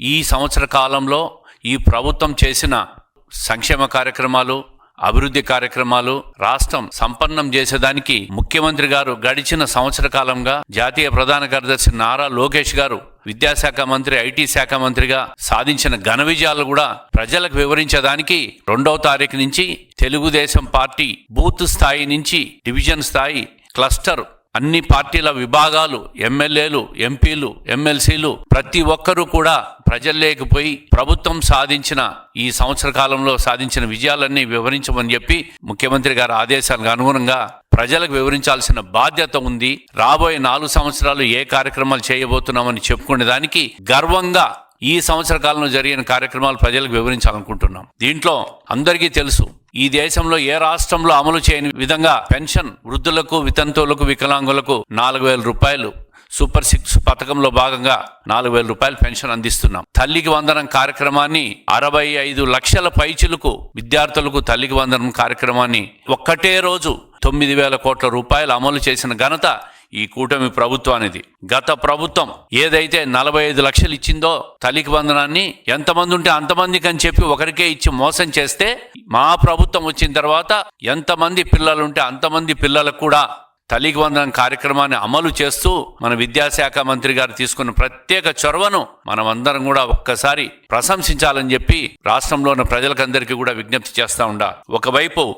ఈ సంవత్సర కాలంలో ఈ ప్రభుత్వం చేసిన సంక్షేమ కార్యక్రమాలు అభివృద్ధి కార్యక్రమాలు రాష్ట్రం సంపన్నం చేసేదానికి ముఖ్యమంత్రి గారు గడిచిన సంవత్సర కాలంగా జాతీయ ప్రధాన కార్యదర్శి నారా లోకేష్ గారు విద్యాశాఖ మంత్రి ఐటీ శాఖ మంత్రిగా సాధించిన ఘన విజయాలు కూడా ప్రజలకు వివరించడానికి రెండవ తారీఖు నుంచి తెలుగుదేశం పార్టీ బూత్ స్థాయి నుంచి డివిజన్ స్థాయి క్లస్టర్ అన్ని పార్టీల విభాగాలు ఎమ్మెల్యేలు ఎంపీలు ఎమ్మెల్సీలు ప్రతి ఒక్కరూ కూడా ప్రజల్లోకి పోయి ప్రభుత్వం సాధించిన ఈ సంవత్సర కాలంలో సాధించిన విజయాలన్నీ వివరించమని చెప్పి ముఖ్యమంత్రి గారి ఆదేశాలకు అనుగుణంగా ప్రజలకు వివరించాల్సిన బాధ్యత ఉంది. రాబోయే నాలుగు సంవత్సరాలు ఏ కార్యక్రమాలు చేయబోతున్నామని చెప్పుకునే దానికి గర్వంగా ఈ సంవత్సర కాలంలో జరిగిన కార్యక్రమాలు ప్రజలకు వివరించాలనుకుంటున్నాం. దీంట్లో అందరికీ తెలుసు ఈ దేశంలో ఏ రాష్ట్రంలో అమలు చేయని విధంగా పెన్షన్ వృద్ధులకు వితంతువులకు వికలాంగులకు నాలుగు వేల రూపాయలు సూపర్ సిక్స్ పథకంలో భాగంగా నాలుగు వేల రూపాయలు పెన్షన్ అందిస్తున్నాం. తల్లికి వందనం కార్యక్రమాన్ని అరవై ఐదు లక్షల పైచులకు విద్యార్థులకు తల్లికి వందనం కార్యక్రమాన్ని ఒక్కటే రోజు తొమ్మిది వేల కోట్ల రూపాయలు అమలు చేసిన ఘనత ఈ కూటమి ప్రభుత్వానిది. గత ప్రభుత్వం ఏదైతే నలభై ఐదు లక్షలు ఇచ్చిందో తల్లికి బంధనాన్ని ఎంతమంది ఉంటే అంతమందికి అని చెప్పి ఒకరికే ఇచ్చి మోసం చేస్తే మా ప్రభుత్వం వచ్చిన తర్వాత ఎంతమంది పిల్లలు ఉంటే అంతమంది పిల్లలకు కూడా తల్లికి వందనం కార్యక్రమాన్ని అమలు చేస్తూ మన విద్యాశాఖ మంత్రి గారు తీసుకున్న ప్రత్యేక చొరవను మనం అందరం కూడా ఒక్కసారి ప్రశంసించాలని చెప్పి రాష్ట్రంలో ఉన్న ప్రజలకందరికీ కూడా విజ్ఞప్తి చేస్తూ ఉండా. ఒకవైపు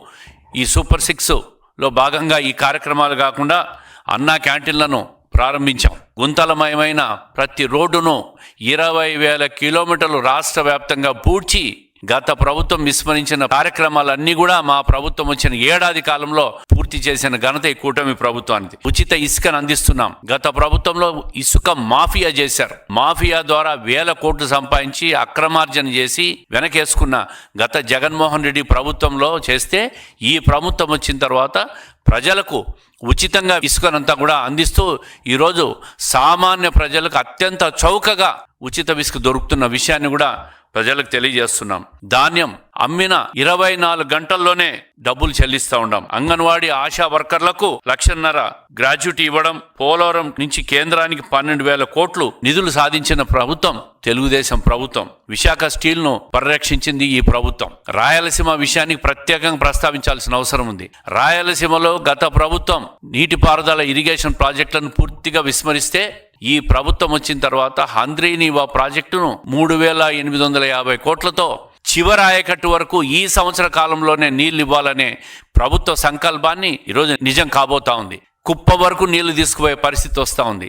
ఈ సూపర్ సిక్స్లో భాగంగా ఈ కార్యక్రమాలు కాకుండా అన్నా క్యాంటీన్లను ప్రారంభించాం. గుంతలమయమైన ప్రతి రోడ్డును ఇరవై వేల కిలోమీటర్లు రాష్ట్ర వ్యాప్తంగా పూడ్చి గత ప్రభుత్వం విస్మరించిన కార్యక్రమాలన్నీ కూడా మా ప్రభుత్వం వచ్చిన ఏడాది కాలంలో పూర్తి చేసిన ఘనత ఈ కూటమి ప్రభుత్వానికి ఉచిత ఇసుకను అందిస్తున్నాం. గత ప్రభుత్వంలో ఇసుక మాఫియా చేశారు. మాఫియా ద్వారా వేల కోట్లు సంపాదించి అక్రమార్జన చేసి వెనకేసుకున్న గత జగన్మోహన్ రెడ్డి ప్రభుత్వంలో చేస్తే ఈ ప్రభుత్వం వచ్చిన తర్వాత ప్రజలకు ఉచితంగా ఇసుకనంతా కూడా అందిస్తూ ఈరోజు సామాన్య ప్రజలకు అత్యంత చౌకగా ఉచిత ఇసుక దొరుకుతున్న విషయాన్ని కూడా ప్రజలకు తెలియజేస్తున్నాం. ధాన్యం అమ్మిన ఇరవై నాలుగు గంటల్లోనే డబ్బులు చెల్లిస్తూ ఉన్నాం అంగన్వాడీ ఆశా వర్కర్లకు లక్షన్నర గ్రాడ్యుటీ ఇవ్వడం పోలవరం నుంచి కేంద్రానికి పన్నెండు వేల కోట్లు నిధులు సాధించిన ప్రభుత్వం తెలుగుదేశం ప్రభుత్వం. విశాఖ స్టీల్ను పరిరక్షించింది ఈ ప్రభుత్వం. రాయలసీమ విషయానికి ప్రత్యేకంగా ప్రస్తావించాల్సిన అవసరం ఉంది. రాయలసీమలో గత ప్రభుత్వం నీటిపారుదల ఇరిగేషన్ ప్రాజెక్టులను పూర్తిగా విస్మరిస్తే ఈ ప్రభుత్వం వచ్చిన తర్వాత హంద్రీనీవా ప్రాజెక్టును మూడు వేల ఎనిమిది వందల యాభై కోట్లతో చివరి ఆయకట్టు వరకు ఈ సంవత్సర కాలంలోనే నీళ్ళు ఇవ్వాలనే ప్రభుత్వ సంకల్పాన్ని ఈరోజు నిజం కాబోతా ఉంది. కుప్ప వరకు నీళ్ళు తీసుకుపోయే పరిస్థితి వస్తూ ఉంది.